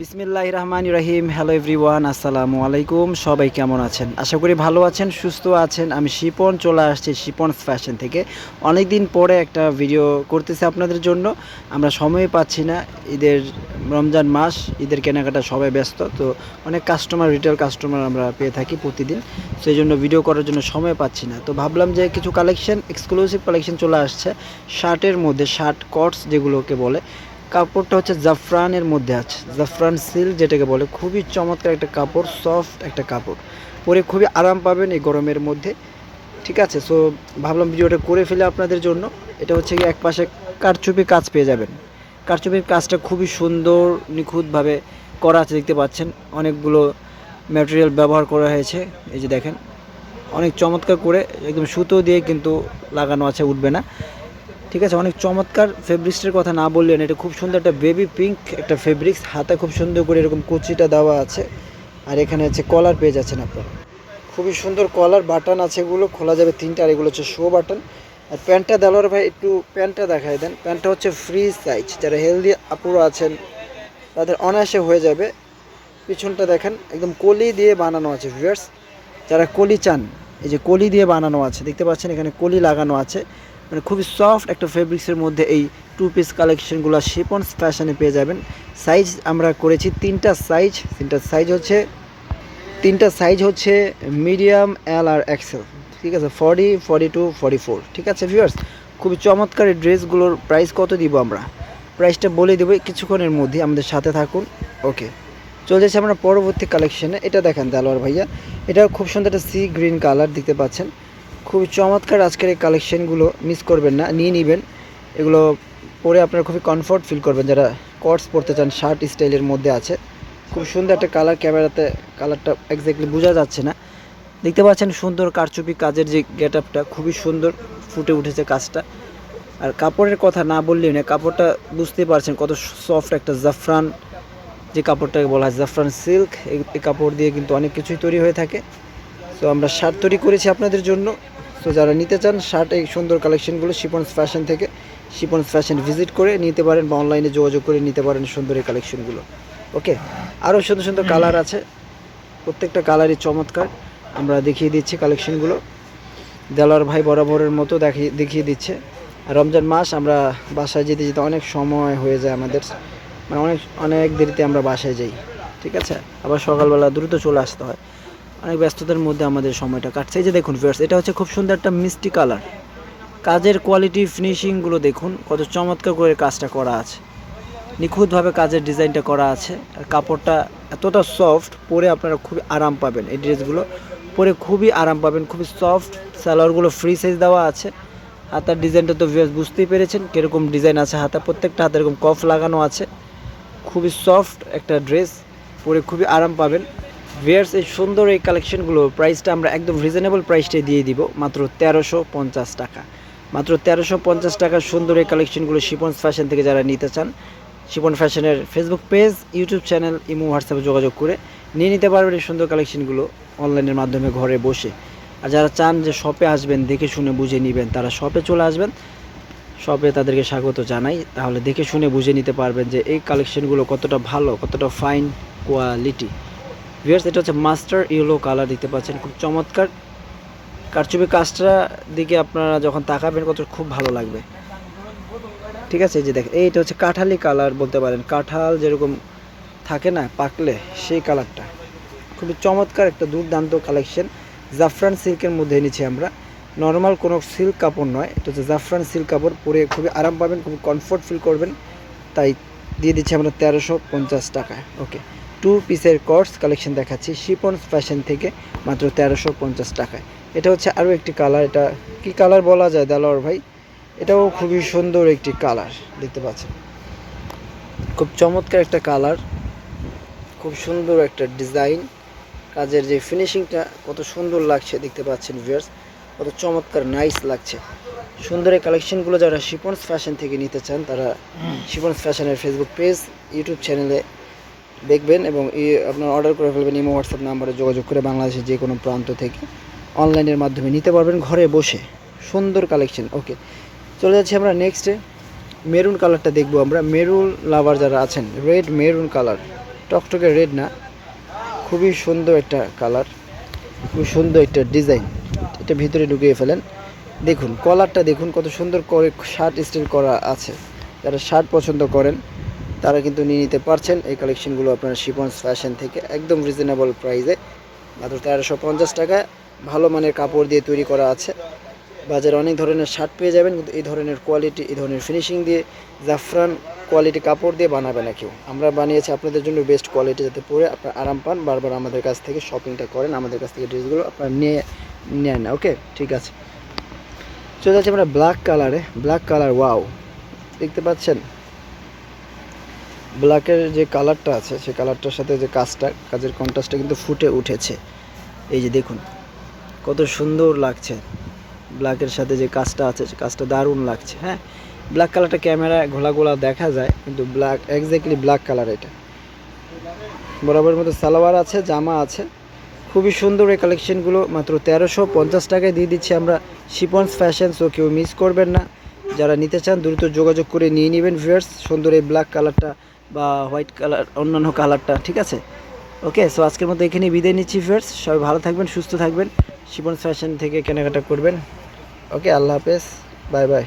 বিসমিল্লাহ রহমান রাহিম। Hello everyone আসসালামু আলাইকুম। সবাই কেমন আছেন? আশা করি ভালো আছেন, সুস্থ আছেন। আমি শিপন, চলে আসছি শিপন ফ্যাশন থেকে। অনেক দিন পরে একটা ভিডিও করতেছি আপনাদের জন্য। আমরা সময় পাচ্ছি না। ঈদের রমজান মাস, ঈদের কেনাকাটা সবাই ব্যস্ত, তো অনেক কাস্টমার রিটেল কাস্টমার আমরা পেয়ে থাকি প্রতিদিন। সেই জন্য ভিডিও করার জন্য সময় পাচ্ছি না। তো ভাবলাম যে কিছু কালেকশন এক্সক্লুসিভ কালেকশন চলে আসছে। শার্টের মধ্যে, শার্ট কটস যেগুলোকে বলে কাপড়টা হচ্ছে জাফরানের মধ্যে আছে। জাফরান সিল্ক যেটাকে বলে, খুবই চমৎকার একটা কাপড় সফট একটা কাপড়। পরে খুবই আরাম পাবেন এই গরমের মধ্যে। ঠিক আছে? সো ভাবলাম ভিডিওটা করে ফেলে আপনাদের জন্য। এটা হচ্ছে কি এক পাশে কারচুপি কাজ পেয়ে যাবেন। কারচুপির কাজটা খুবই সুন্দর, নিখুঁতভাবে করা আছে, দেখতে পাচ্ছেন। অনেকগুলো ম্যাটেরিয়াল ব্যবহার করা হয়েছে। এই যে দেখেন, অনেক চমৎকার করে, একদম সুতো দিয়ে কিন্তু লাগানো আছে, উঠবে না। ঠিক আছে, অনেক চমৎকার ফেব্রিক্সের কথা না বললেন এটা খুব সুন্দর একটা বেবি পিঙ্ক একটা ফেব্রিক্স হাতে খুব সুন্দর করে এরকম কুচিটা দেওয়া আছে, আর এখানে হচ্ছে কলার পেয়ে যাচ্ছেন আপনারা। খুবই সুন্দর কলার বাটন আছে এগুলো, খোলা যাবে তিনটা, আর এগুলো হচ্ছে শো বাটন আর প্যান্টটা দেওয়ার ভাই, একটু প্যান্টটা দেখায় দেন। প্যান্টটা হচ্ছে ফ্রি সাইজ যারা হেলদি আপুরা আছেন, তাদের অনায়াসে হয়ে যাবে। পিছনটা দেখেন, একদম কলি দিয়ে বানানো আছে ভিউয়ার্স যারা কলি চান, এই যে কলি দিয়ে বানানো আছে, দেখতে পাচ্ছেন এখানে কলি লাগানো আছে। মানে খুবই সফট একটা ফেব্রিক্সের মধ্যে এই টু পিস কালেকশনগুলো শিপন্স ফ্যাশনে পেয়ে যাবেন। সাইজ আমরা করেছি তিনটা সাইজ তিনটা সাইজ হচ্ছে, তিনটা সাইজ হচ্ছে মিডিয়াম এল আর এক্সেল ঠিক আছে? Forty forty two forty four ঠিক আছে ভিউয়ার্স খুবই চমৎকার এই ড্রেসগুলোর প্রাইস কত দিব আমরা? প্রাইসটা বলে দেবো কিছুক্ষণের মধ্যে, আমাদের সাথে থাকুন। ওকে চলে যাচ্ছে আমরা পরবর্তী কালেকশনে এটা দেখেন, দেলোয়ার ভাইয়া। এটা খুব সুন্দর একটা সি গ্রিন কালার দেখতে পাচ্ছেন। খুবই চমৎকার আজকের এই কালেকশনগুলো মিস করবেন না, নিয়ে নেবেন। এগুলো পরে আপনারা খুবই কমফর্ট ফিল করবেন যারা কটস পরতে চান শার্ট স্টাইলের মধ্যে আছে। খুব সুন্দর একটা কালার ক্যামেরাতে কালারটা এক্স্যাক্টলি বোঝা যাচ্ছে না। দেখতে পাচ্ছেন সুন্দর কারচুপি কাজের যে গেট আপটা খুবই সুন্দর ফুটে উঠেছে কাজটা। আর কাপড়ের কথা না বললেই না কাপড়টা বুঝতে পারছেন কত সফট একটা জাফরান, যে কাপড়টাকে বলা হয় জাফরান সিল্ক এই কাপড় দিয়ে কিন্তু অনেক কিছুই তৈরি হয়ে থাকে। তো আমরা শার্ট তৈরি করেছি আপনাদের জন্য। তো যারা নিতে চান শার্ট এই সুন্দর কালেকশনগুলো শিপন্স ফ্যাশন থেকে শিপন্স ফ্যাশন ভিজিট করে নিতে পারেন বা অনলাইনে যোগাযোগ করে নিতে পারেন সুন্দর এই কালেকশনগুলো ওকে আরও সুন্দর সুন্দর কালার আছে। প্রত্যেকটা কালারই চমৎকার। আমরা দেখিয়ে দিচ্ছি কালেকশনগুলো দেলার ভাই বরাবরের মতো দেখিয়ে দেখিয়ে দিচ্ছে। রমজান মাস আমরা বাসায় যেতে যেতে অনেক সময় হয়ে যায় আমাদের। মানে অনেক অনেক দেরিতে আমরা বাসায় যাই। ঠিক আছে? আবার সকালবেলা দ্রুত চলে আসতে হয়। অনেক ব্যস্ততার মধ্যে আমাদের সময়টা কাটছে। এই যে দেখুন ভিউয়ার্স এটা হচ্ছে খুব সুন্দর একটা মিষ্টি কালার। কাজের কোয়ালিটি ফিনিশিংগুলো দেখুন, কত চমৎকার করে কাজটা করা আছে। নিখুঁতভাবে কাজের ডিজাইনটা করা আছে। আর কাপড়টা এতটা সফট পরে আপনারা খুবই আরাম পাবেন। এই ড্রেসগুলো পরে খুবই আরাম পাবেন, খুবই সফট সালোয়ারগুলো ফ্রি সাইজ দেওয়া আছে। হাতার ডিজাইনটা তো ভিউয়ার্স বুঝতেই পেরেছেন, কীরকম ডিজাইন আছে হাতে, প্রত্যেকটা হাতে এরকম কফ লাগানো আছে। খুবই সফট একটা ড্রেস পরে খুবই আরাম পাবেন। ভিয়ার্স এই সুন্দর এই কালেকশনগুলো প্রাইসটা আমরা একদম রিজনেবল প্রাইসটাই দিয়ে দিব, মাত্র তেরোশো পঞ্চাশ টাকা। মাত্র তেরোশো পঞ্চাশ টাকার সুন্দর এই কালেকশনগুলো শিপন ফ্যাশন থেকে যারা নিতে চান, শিপন ফ্যাশনের Facebook page YouTube channel imo হোয়াটসঅ্যাপে যোগাযোগ করে নিয়ে নিতে পারবেন এই সুন্দর কালেকশনগুলো অনলাইনের মাধ্যমে ঘরে বসে। আর যারা চান যে শপে আসবেন, দেখে শুনে বুঝে নেবেন, তারা শপে চলে আসবেন। শপে তাদেরকে স্বাগত জানাই। তাহলে দেখে শুনে বুঝে নিতে পারবেন যে এই কালেকশনগুলো কতটা ভালো, কতটা ফাইন কোয়ালিটি ভিউয়ার্স এটা হচ্ছে মাস্টার ইয়েলো কালার দিতে পাচ্ছেন। খুব চমৎকার। কারচুপি কাজটা দিকে আপনারা যখন তাকাবেন, কত খুব ভালো লাগবে। ঠিক আছে, এই যে দেখেন, এইটা হচ্ছে কাঁঠালি কালার বলতে পারেন। কাঁঠাল যেরকম থাকে না, পাকলে সেই কালারটা খুবই চমৎকার একটা দুর্দান্ত কালেকশন জাফরান সিল্কের মধ্যে এনেছি আমরা। নর্মাল কোনো সিল্ক কাপড় নয়। এটা হচ্ছে জাফরান সিল্ক কাপড়। পরে খুবই আরাম পাবেন, খুবই কমফোর্ট ফিল করবেন। তাই দিয়ে দিচ্ছি আমরা তেরোশো পঞ্চাশ টাকায়। ওকে টু পিসের কর্স কালেকশন দেখাচ্ছি শিপন্স ফ্যাশন থেকে মাত্র তেরোশো পঞ্চাশ টাকায়। এটা হচ্ছে আরও একটি কালার এটা কি কালার বলা যায় দালোয়ার ভাই? এটাও খুবই সুন্দর একটি কালার দেখতে পাচ্ছেন। খুব চমৎকার একটা কালার খুব সুন্দর একটা ডিজাইন কাজের যে ফিনিশিংটা কত সুন্দর লাগছে, দেখতে পাচ্ছেন ভিউয়ার্স কত চমৎকার নাইস লাগছে। সুন্দর এই কালেকশনগুলো যারা শিপন্স ফ্যাশন থেকে নিতে চান, তারা শিপন্স ফ্যাশনের ফেসবুক পেজ ইউটিউব চ্যানেলে দেখবেন এবং আপনার অর্ডার করে ফেলবেন ইমো হোয়াটসঅ্যাপ নাম্বারে যোগাযোগ করে বাংলাদেশের যে কোনো প্রান্ত থেকে। অনলাইনের মাধ্যমে নিতে পারবেন ঘরে বসে। সুন্দর কালেকশন ওকে চলে যাচ্ছি আমরা নেক্সটে মেরুন কালারটা দেখব আমরা। মেরুন লাভার যারা আছেন রেড মেরুন কালার টকটকে রেড না। খুবই সুন্দর একটা কালার খুব সুন্দর একটা ডিজাইন এটা ভিতরে ঢুকিয়ে ফেলেন। দেখুন কলারটা দেখুন, কত সুন্দর করে শার্ট স্টিল করা আছে। যারা শার্ট পছন্দ করেন তারা কিন্তু নিয়ে নিতে পারছেন। এই কালেকশনগুলো আপনার শিপন্স ফ্যাশন থেকে একদম রিজনেবল প্রাইসে মাত্র তেরোশো পঞ্চাশ টাকায় ভালো মানের কাপড় দিয়ে তৈরি করা আছে। বাজারে অনেক ধরনের শার্ট পেয়ে যাবেন, কিন্তু এই ধরনের কোয়ালিটি এই ধরনের ফিনিশিং দিয়ে জাফরান কোয়ালিটি কাপড় দিয়ে বানাবে না কেউ। আমরা বানিয়েছি আপনাদের জন্য বেস্ট কোয়ালিটি যাতে পরে আপনার আরাম পান। বারবার আমাদের কাছ থেকে শপিংটা করেন, আমাদের কাছ থেকে ড্রেসগুলো আপনারা নিয়ে নেন ওকে ঠিক আছে। চলে যাচ্ছি আমরা ব্ল্যাক কালারে ব্ল্যাক কালার ওয়াও দেখতে পাচ্ছেন? ব্ল্যাকের যে কালারটা আছে সেই কালারটার সাথে যে কাজটা, কাজের কন্ট্রাস্টটা কিন্তু ফুটে উঠেছে। এই যে দেখুন, কত সুন্দর লাগছে। ব্ল্যাকের সাথে যে কাজটা আছে, সে কাজটা দারুণ লাগছে হ্যাঁ? ব্ল্যাক কালারটা ক্যামেরায় ঘোলা ঘোলা দেখা যায়, কিন্তু ব্ল্যাক এক্স্যাক্টলি ব্ল্যাক কালার এটা। বরাবরের মতো সালোয়ার আছে, জামা আছে। খুবই সুন্দর এই কালেকশনগুলো মাত্র তেরোশো পঞ্চাশ টাকায় দিয়ে দিচ্ছি আমরা। শিপন্স ফ্যাশন সো কেউ মিস করবেন না। যারা নিতে চান, দ্রুত যোগাযোগ করে নিয়ে নেবেন ভিউয়ার্স সুন্দর এই ব্ল্যাক কালারটা বা হোয়াইট কালার অন্যান্য কালারটা ঠিক আছে? ওকে সো আজকের মতো এখানে বিদায় নিচ্ছি ভিউয়ার্স সবাই ভালো থাকবেন, সুস্থ থাকবেন। শিবন ফ্যাশন থেকে কেনাকাটা করবেন। ওকে আল্লাহ হাফেজ। Bye bye